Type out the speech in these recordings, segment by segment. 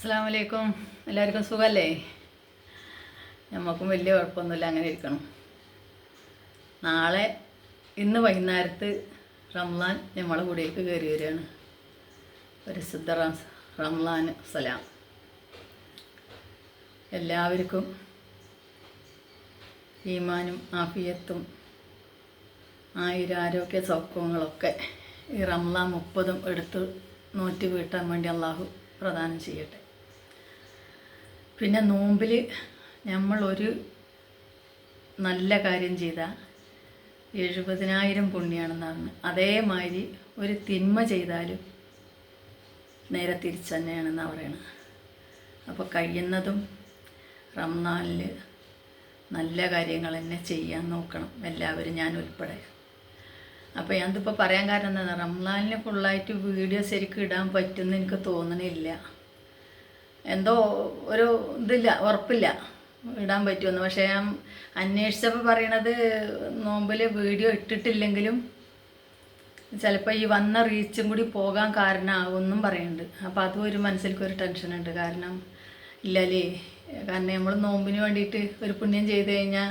അസ്സാം വലൈക്കും എല്ലാവർക്കും സുഖമല്ലേ നമുക്കും വലിയ കുഴപ്പമൊന്നുമില്ല അങ്ങനെ ഇരിക്കണം. നാളെ ഇന്ന് വൈകുന്നേരത്ത് റംലാൻ നമ്മളെ കൂടെയൊക്കെ കയറി വരികയാണ്. പരിശുദ്ധ റംലാൻ സലാം. എല്ലാവർക്കും ഈമാനും ആഫിയത്തും ആയുരാരോഗ്യ സൗഖ്യങ്ങളൊക്കെ ഈ റംലാൻ മുപ്പതും എടുത്ത് നോറ്റ് വീട്ടാൻ വേണ്ടി അള്ളാഹു പ്രദാനം ചെയ്യട്ടെ. പിന്നെ നോമ്പിൽ നമ്മളൊരു നല്ല കാര്യം ചെയ്താൽ എഴുപതിനായിരം പുണ്യാണെന്നാണ്. അതേമാതിരി ഒരു തിന്മ ചെയ്താലും നേരെ തിരിച്ചു തന്നെയാണെന്നാണ് പറയണത്. അപ്പോൾ കഴിയുന്നതും റംനാലിൽ നല്ല കാര്യങ്ങൾ തന്നെ ചെയ്യാൻ നോക്കണം. എല്ലാവരും ഞാൻ ഉൾപ്പെടെ. അപ്പോൾ ഞാനിതിപ്പോൾ പറയാൻ കാരണം എന്താ? റംസാനിന് ഫുള്ളായിട്ട് വീഡിയോ ശരിക്കും ഇടാൻ പറ്റുമെന്ന് എനിക്ക് തോന്നണില്ല. എന്തോ ഒരു ഇതില്ല ഉറപ്പില്ല ഇടാൻ പറ്റുമെന്ന്. പക്ഷേ ഞാൻ അന്വേഷിച്ചപ്പോൾ പറയണത് നോമ്പിൽ വീഡിയോ ഇട്ടിട്ടില്ലെങ്കിലും ചിലപ്പോൾ ഈ വന്ന റീച്ചും കൂടി പോകാൻ കാരണമാകുമെന്നും പറയുന്നുണ്ട് അപ്പോൾ അതും ഒരു മനസ്സിലേക്ക് ഒരു ടെൻഷനുണ്ട്. കാരണം ഇല്ലല്ലേ കാരണം നമ്മൾ നോമ്പിന് വേണ്ടിയിട്ട് ഒരു പുണ്യം ചെയ്ത് കഴിഞ്ഞാൽ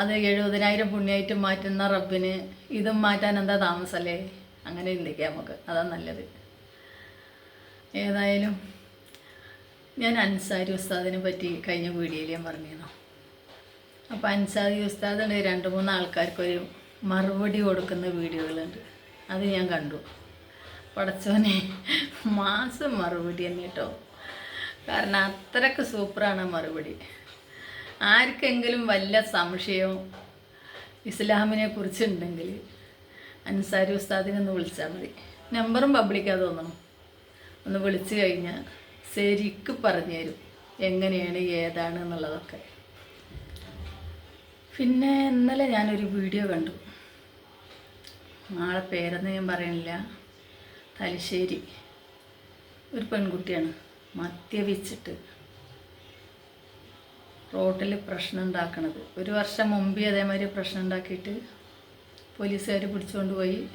അത് എഴുപതിനായിരം പുണ്യമായിട്ട് മാറ്റുന്ന റബ്ബിന് ഇതും മാറ്റാൻ എന്താ താമസമല്ലേ അങ്ങനെ ചിന്തിക്കാം നമുക്ക്. അതാണ് നല്ലത്. ഏതായാലും ഞാൻ അൻസാരി ഉസ്താദിനെ പറ്റി കഴിഞ്ഞ വീഡിയോയിൽ ഞാൻ പറഞ്ഞിരുന്നു. അപ്പോൾ അൻസാരി ഉസ്താദിന്റെ രണ്ട് മൂന്ന് ആൾക്കാർക്കൊരു മറുപടി കൊടുക്കുന്ന വീഡിയോകളുണ്ട്. അത് ഞാൻ കണ്ടു. പടച്ചോനെ മാസം മറുപടി തന്നെ കേട്ടോ. കാരണം അത്രയ്ക്ക് സൂപ്പറാണ് മറുപടി. ആർക്കെങ്കിലും വല്ല സംശയവും ഇസ്ലാമിനെ കുറിച്ചുണ്ടെങ്കിൽ അൻസാരി ഉസ്താദിനെ ഒന്ന് വിളിച്ചാൽ മതി. നമ്പറും പബ്ലിക്കാ തോന്നണം ഒന്ന് വിളിച്ചു കഴിഞ്ഞാൽ ശരിക്ക് പറഞ്ഞു തരും. എങ്ങനെയാണ് ഏതാണ് എന്നുള്ളതൊക്കെ. പിന്നെ ഇന്നലെ ഞാനൊരു വീഡിയോ കണ്ടു. ആളെ പേരെന്ന് ഞാൻ പറയണില്ല. തലശ്ശേരി. ഒരു പെൺകുട്ടിയാണ്. മദ്യപിച്ചിട്ട് റോട്ടിൽ പ്രശ്നം ഉണ്ടാക്കണത്. ഒരു വർഷം മുമ്പേ അതേമാതിരി പ്രശ്നം ഉണ്ടാക്കിയിട്ട് പോലീസുകാർ പിടിച്ചുകൊണ്ട് പോയി.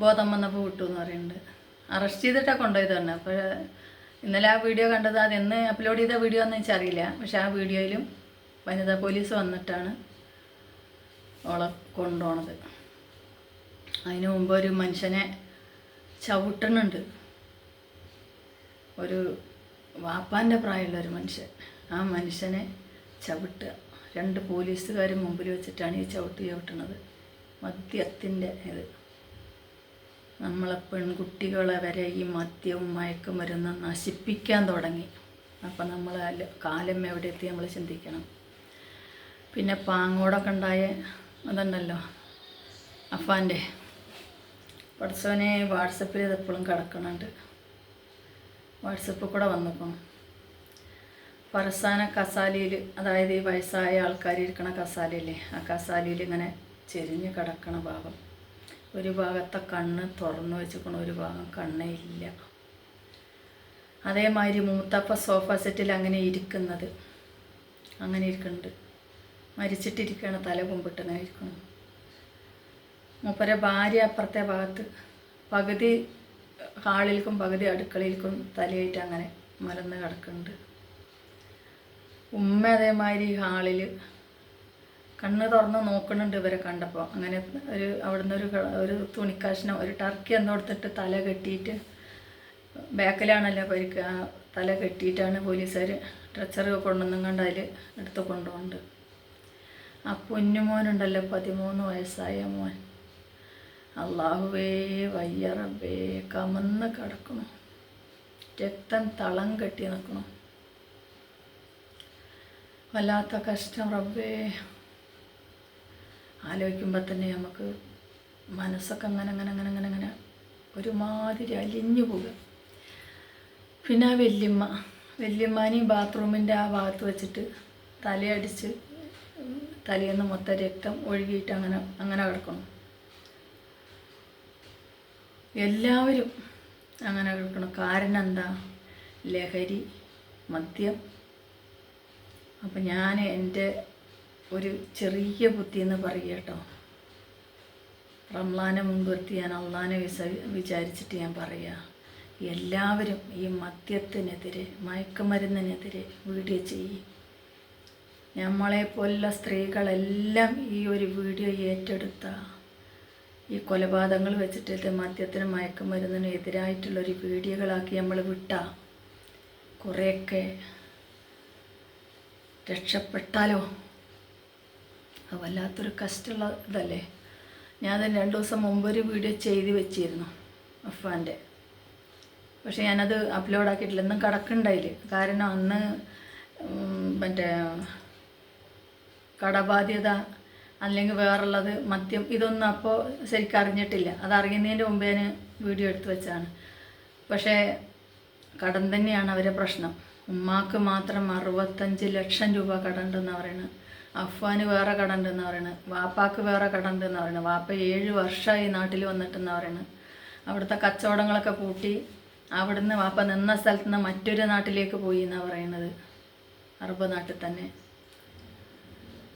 ബോധം വന്നപ്പോൾ വിട്ടു എന്ന് പറയുന്നുണ്ട്. അറസ്റ്റ് ചെയ്തിട്ടാണ് കൊണ്ടുപോയത് തന്നെ. അപ്പോൾ ഇന്നലെ ആ വീഡിയോ കണ്ടത് അത് എന്ന് അപ്ലോഡ് ചെയ്ത വീഡിയോ എന്ന് വെച്ചറിയില്ല പക്ഷേ ആ വീഡിയോയിലും വനിതാ പോലീസ് വന്നിട്ടാണ് ഓളെ കൊണ്ടുപോണത്. അതിന് മുമ്പ് ഒരു മനുഷ്യനെ ചവിട്ടണുണ്ട്. ഒരു വാപ്പാന്റെ പ്രായമുള്ള ഒരു മനുഷ്യൻ. ആ മനുഷ്യനെ ചവിട്ടുക. രണ്ട് പോലീസുകാർ മുമ്പിൽ വെച്ചിട്ടാണ് ഈ ചവിട്ട് ചവിട്ടണത്. മദ്യത്തിന്റെ ഇത്. നമ്മളെ പെൺകുട്ടികളെ വരെ ഈ മദ്യവും മയക്കുമരുന്ന് നശിപ്പിക്കാൻ തുടങ്ങി. അപ്പം നമ്മൾ കാലം എവിടെ എത്തി നമ്മൾ ചിന്തിക്കണം. പിന്നെ പാങ്ങോടൊക്കെ ഉണ്ടായ അതുണ്ടല്ലോ അഫാന്റെ. പഠിച്ചവനെ വാട്സപ്പിൽ ഇത് എപ്പോഴും കിടക്കണുണ്ട്. വാട്സപ്പിൽ കൂടെ വന്നിക്കണം പരസാന കസാലയിൽ അതായത് ഈ വയസ്സായ ആൾക്കാർ ഇരിക്കണ കസാലയില്ലേ ആ കസാലയിൽ ഇങ്ങനെ ചെരിഞ്ഞ് കിടക്കണ ഭാഗം. ഒരു ഭാഗത്തെ കണ്ണ് തുറന്നു വെച്ചിരിക്കണ ഒരു ഭാഗം കണ്ണേ ഇല്ല. അതേമാതിരി മൂത്തപ്പ സോഫ സെറ്റിൽ അങ്ങനെ ഇരിക്കുന്നത്. അങ്ങനെ ഇരിക്കുന്നുണ്ട്. മരിച്ചിട്ടിരിക്കുകയാണ് തല കുമ്പിട്ട് അങ്ങനെ ഇരിക്കണം. മൂപ്പരെ ഭാര്യ അപ്പുറത്തെ ഭാഗത്ത് പകുതി ഹാളിൽക്കും പകുതി അടുക്കളയിലേക്കും തലയായിട്ട് അങ്ങനെ മലന്ന് കിടക്കുന്നുണ്ട്. ഉമ്മ അതേമാതിരി ഹാളിൽ കണ്ണ് തുറന്ന് നോക്കുന്നുണ്ട് ഇവരെ കണ്ടപ്പോൾ അങ്ങനെ ഒരു അവിടുന്ന് ഒരു ഒരു തുണിക്കാശിനോ ഒരു ടർക്കി എന്തോ എടുത്തിട്ട് തല കെട്ടിയിട്ട് ബാക്കിലാണല്ലോ പരിക്ക് തല കെട്ടിയിട്ടാണ് പോലീസുകാർ ട്രെച്ചർ കൊണ്ടുവന്നും കണ്ട് അതിൽ എടുത്ത് കൊണ്ടുപോകുന്നുണ്ട്. ആ കുഞ്ഞുമോനുണ്ടല്ലോ പതിമൂന്ന് വയസ്സായ മോൻ. അള്ളാഹുവേ വയ്യറബേ കമന്ന് കിടക്കണം രക്തം തളം കെട്ടി നിൽക്കണം വല്ലാത്ത കഷ്ടം റബ്ബേ. ആലോചിക്കുമ്പോൾ തന്നെ നമുക്ക് മനസ്സൊക്കെ അങ്ങനെ അങ്ങനെ അങ്ങനെ അങ്ങനെ അങ്ങനെ ഒരുമാതിരി അലിഞ്ഞു പോകുക പിന്നെ ആ വല്യമ്മ വല്യമ്മാനെയും ബാത്റൂമിന്റെ ആ ഭാഗത്ത് വെച്ചിട്ട് തലയടിച്ച് തലേന്ന് മൊത്തം രക്തം ഒഴുകിയിട്ട് അങ്ങനെ അങ്ങനെ കിടക്കണം എല്ലാവരും അങ്ങനെ കിടക്കണം കാരണം എന്താ? ലഹരി മദ്യം. അപ്പം ഞാൻ എന്റെ ഒരു ചെറിയ ബുദ്ധി എന്ന് പറയുക കേട്ടോ. റംലാനെ മുൻനിർത്തി ഞാൻ അള്ളാനെ വിസ വിചാരിച്ചിട്ട് ഞാൻ പറയുക എല്ലാവരും ഈ മദ്യത്തിനെതിരെ മയക്കുമരുന്നിനെതിരെ വീഡിയോ ചെയ്യും. നമ്മളെപ്പോലുള്ള സ്ത്രീകളെല്ലാം ഈ ഒരു വീഡിയോ ഏറ്റെടുത്ത. ഈ കൊലപാതകങ്ങൾ വെച്ചിട്ട് മദ്യത്തിനും മയക്കുമരുന്നിനും എതിരായിട്ടുള്ളൊരു വീഡിയോകളാക്കി നമ്മൾ വിട്ട. കുറേയൊക്കെ രക്ഷപ്പെട്ടാലോ? വല്ലാത്തൊരു കഷ്ടമുള്ള ഇതല്ലേ? ഞാൻ രണ്ട് ദിവസം മുമ്പ് ഒരു വീഡിയോ ചെയ്ത് വെച്ചിരുന്നു അഫാന്റെ പക്ഷേ ഞാനത് അപ്ലോഡ് ആക്കിയിട്ടില്ല. എന്നും കടക്കുണ്ടായില്ല കാരണം അന്ന് മറ്റേ കടബാധ്യത അല്ലെങ്കിൽ വേറുള്ളത് മദ്യം ഇതൊന്നും അപ്പോൾ ശരിക്കും അറിഞ്ഞിട്ടില്ല. അത് മുമ്പ് ഞാൻ വീഡിയോ എടുത്ത് വെച്ചാണ് പക്ഷേ കടം തന്നെയാണ് അവരെ പ്രശ്നം. ഉമ്മാക്ക് മാത്രം അറുപത്തഞ്ച് ലക്ഷം രൂപ കടമുണ്ടെന്ന് പറയുന്നത് അഫ്വാന് വേറെ കടണ്ടെന്ന് പറയുന്നത് വാപ്പാക്ക് വേറെ കടണ്ടെന്ന് പറയുന്നത് വാപ്പ ഏഴ് വർഷമായി നാട്ടിൽ വന്നിട്ടെന്ന് പറയുന്നത് അവിടുത്തെ കച്ചവടങ്ങളൊക്കെ പൂട്ടി അവിടുന്ന് വാപ്പ നിന്ന സ്ഥലത്ത് നിന്ന് മറ്റൊരു നാട്ടിലേക്ക് പോയി എന്നാണ് പറയുന്നത് അറബ് നാട്ടിൽ തന്നെ.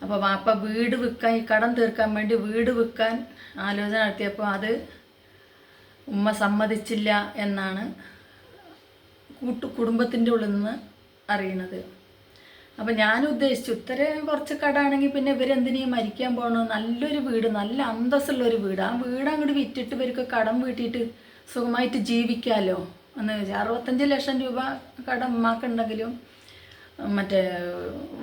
അപ്പോൾ വാപ്പ വീട് വിൽക്കാൻ ഈ കടം തീർക്കാൻ വേണ്ടി വീട് വിൽക്കാൻ ആലോചന നടത്തിയപ്പോൾ അത് ഉമ്മ സമ്മതിച്ചില്ല എന്നാണ് കൂട്ടു കുടുംബത്തിന്റെ ഉള്ളിൽ നിന്ന് അറിയണത്. അപ്പം ഞാൻ ഉദ്ദേശിച്ചു ഉത്തര കുറച്ച് കടാണെങ്കിൽ പിന്നെ ഇവരെന്തിനീ മരിക്കാൻ പോകണോ നല്ലൊരു വീട് നല്ല അന്തസ്സുള്ള ഒരു വീട്. ആ വീട് അങ്ങോട്ട് വിറ്റിട്ട് ഇവർക്ക് കടം വീട്ടിയിട്ട് സുഖമായിട്ട് ജീവിക്കാമല്ലോ എന്ന് വെച്ചാൽ അറുപത്തഞ്ച് ലക്ഷം രൂപ കടം ഉമ്മാക്കുണ്ടെങ്കിലും മറ്റേ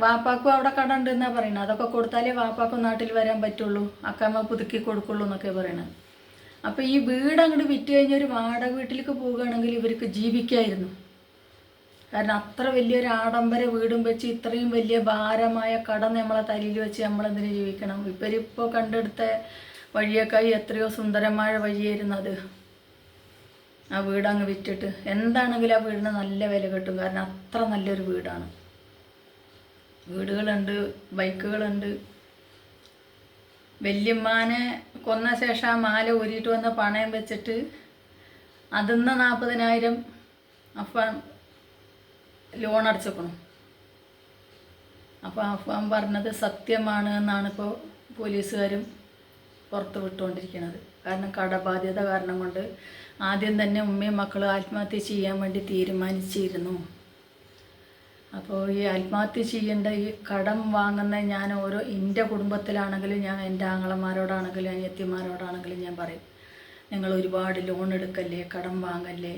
വാപ്പാക്കും അവിടെ കട ഉണ്ടെന്നാണ് പറയുന്നത് അതൊക്കെ കൊടുത്താലേ വാപ്പാക്കും നാട്ടിൽ വരാൻ പറ്റുള്ളൂ. അക്കമ്മ പുതുക്കി കൊടുക്കുള്ളൂ എന്നൊക്കെ പറയണത് അപ്പോൾ ഈ വീട് അങ്ങോട്ട് വിറ്റ് കഴിഞ്ഞ് ഒരു വാടക വീട്ടിലേക്ക് പോവുകയാണെങ്കിൽ ഇവർക്ക് ജീവിക്കായിരുന്നു. കാരണം അത്ര വലിയൊരു ആഡംബര വീടും വെച്ച് ഇത്രയും വലിയ ഭാരമായ കടം നമ്മളെ തലയിൽ വെച്ച് നമ്മളെന്തിനു ജീവിക്കണം? ഇവരിപ്പോൾ കണ്ടെടുത്ത വഴിയേക്കായി എത്രയോ സുന്ദരമായ വഴിയായിരുന്നു അത്. ആ വീട് വിറ്റിട്ട്. എന്താണെങ്കിലും ആ വീടിന് നല്ല വില കിട്ടും. കാരണം അത്ര നല്ലൊരു വീടാണ്. വീടുകളുണ്ട് ബൈക്കുകളുണ്ട്. വല്യമ്മാനെ കൊന്ന ശേഷം ആ മാല ഊരിയിട്ട് വന്ന പണയം വെച്ചിട്ട് അതിന്ന് നാൽപ്പതിനായിരം അഫാൻ ലോൺ അടച്ചേക്കണം. അപ്പോൾ അഫ്വാൻ പറഞ്ഞത് സത്യമാണ് എന്നാണ് ഇപ്പോൾ പോലീസുകാരും പുറത്ത് വിട്ടുകൊണ്ടിരിക്കുന്നത് കാരണം കടബാധ്യത കാരണം കൊണ്ട് ആദ്യം തന്നെ ഉമ്മയും മക്കളും ആത്മഹത്യ ചെയ്യാൻ വേണ്ടി തീരുമാനിച്ചിരുന്നു. അപ്പോൾ ഈ ആത്മഹത്യ ചെയ്യേണ്ട ഈ കടം വാങ്ങുന്ന ഞാൻ ഓരോ എന്റെ കുടുംബത്തിലാണെങ്കിലും ഞാൻ എന്റെ ആങ്ങളമാരോടാണെങ്കിലും അനിയത്തിമാരോടാണെങ്കിലും ഞാൻ പറയും നിങ്ങൾ ഒരുപാട് ലോൺ എടുക്കല്ലേ കടം വാങ്ങല്ലേ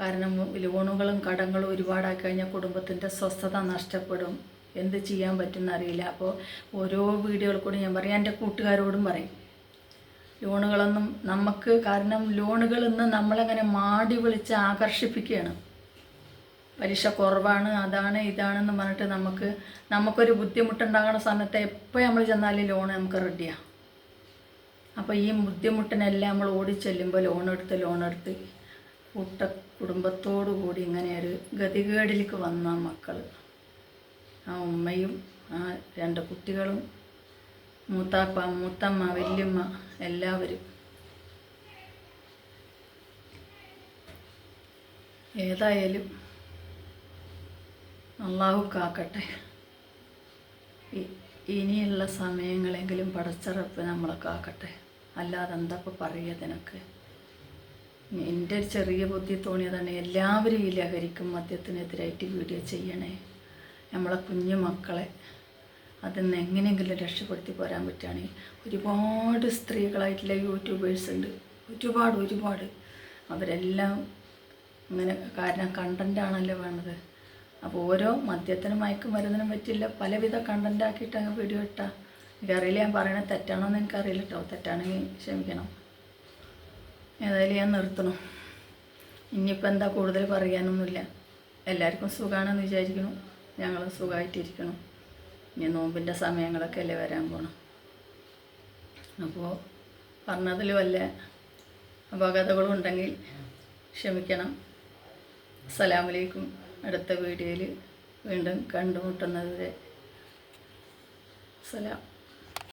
കാരണം ലോണുകളും കടങ്ങളും ഒരുപാടായി കഴിഞ്ഞാൽ കുടുംബത്തിന്റെ സ്വസ്ഥത നഷ്ടപ്പെടും. എന്ത് ചെയ്യാൻ പറ്റുമെന്ന് അറിയില്ല. അപ്പോൾ ഓരോ കൂടി ഞാൻ പറയും എന്റെ കൂട്ടുകാരോടും പറയും ലോണുകളൊന്നും നമുക്ക് കാരണം ലോണുകൾ ഇന്ന് നമ്മളങ്ങനെ മാടി വിളിച്ച് ആകർഷിപ്പിക്കുകയാണ്. പലിശ കുറവാണ് അതാണ് ഇതാണെന്ന് പറഞ്ഞിട്ട് നമുക്ക് നമുക്കൊരു ബുദ്ധിമുട്ടുണ്ടാകുന്ന സമയത്ത് എപ്പോൾ നമ്മൾ ചെന്നാലും ലോൺ നമുക്ക് റെഡിയാണ് അപ്പോൾ ഈ ബുദ്ധിമുട്ടിനെല്ലാം നമ്മൾ ഓടിച്ചെല്ലുമ്പോൾ ലോൺ എടുത്ത് ലോൺ എടുത്ത് കൂട്ട കുടുംബത്തോടു കൂടി ഇങ്ങനെ ഒരു ഗതികേടിലേക്ക് വന്ന മക്കൾ ആ ഉമ്മയും ആ രണ്ട് കുട്ടികളും മൂത്താപ്പ മൂത്തമ്മ വല്യമ്മ എല്ലാവരും. ഏതായാലും അള്ളാഹു കാക്കട്ടെ. ഇനിയുള്ള സമയങ്ങളെങ്കിലും പടച്ചറപ്പ് നമ്മളെ കാക്കട്ടെ. അല്ലാതെ എന്താ ഇപ്പോൾ പറയുന്നതിനൊക്കെ എന്റെ ഒരു ചെറിയ ബുദ്ധി തോന്നിയതാണ് എല്ലാവരും ഈ ലഹരിക്കും മദ്യത്തിനെതിരായിട്ട് വീഡിയോ ചെയ്യണേ. നമ്മളെ കുഞ്ഞു മക്കളെ അതിൽ നിന്ന് എങ്ങനെയെങ്കിലും രക്ഷപ്പെടുത്തി പോരാൻ പറ്റുകയാണെങ്കിൽ ഒരുപാട് സ്ത്രീകളായിട്ടുള്ള യൂട്യൂബേഴ്സ് ഉണ്ട്. ഒരുപാട് ഒരുപാട്. അവരെല്ലാം ഇങ്ങനെ കാരണം കണ്ടന്റാണല്ലോ വേണത് അപ്പോൾ ഓരോ മദ്യത്തിനും മയക്കും മരുന്നിനും പറ്റില്ല പലവിധ കണ്ടന്റാക്കിയിട്ട് അങ്ങ് വീഡിയോ ഇട്ടാൽ എനിക്കറിയില്ല ഞാൻ പറയണത് തെറ്റാണോ എന്ന് എനിക്കറിയില്ല കേട്ടോ തെറ്റാണെങ്കിൽ ക്ഷമിക്കണം. ഏതായാലും ഞാൻ നിർത്തണം. ഇനിയിപ്പോൾ എന്താ കൂടുതൽ പറയാനൊന്നുമില്ല. എല്ലാവർക്കും സുഖമാണെന്ന് വിചാരിക്കണം ഞങ്ങൾ സുഖമായിട്ടിരിക്കണം ഇനി നോമ്പിന്റെ സമയങ്ങളൊക്കെ അല്ലേ വരാൻ പോകണം അപ്പോൾ പറഞ്ഞതിൽ വല്ല അപകടങ്ങളും ഉണ്ടെങ്കിൽ ക്ഷമിക്കണം. അസ്സലാമലൈക്കും അടുത്ത വീഡിയോയിൽ വീണ്ടും കണ്ടുമുട്ടുന്നതുവരെ സലാം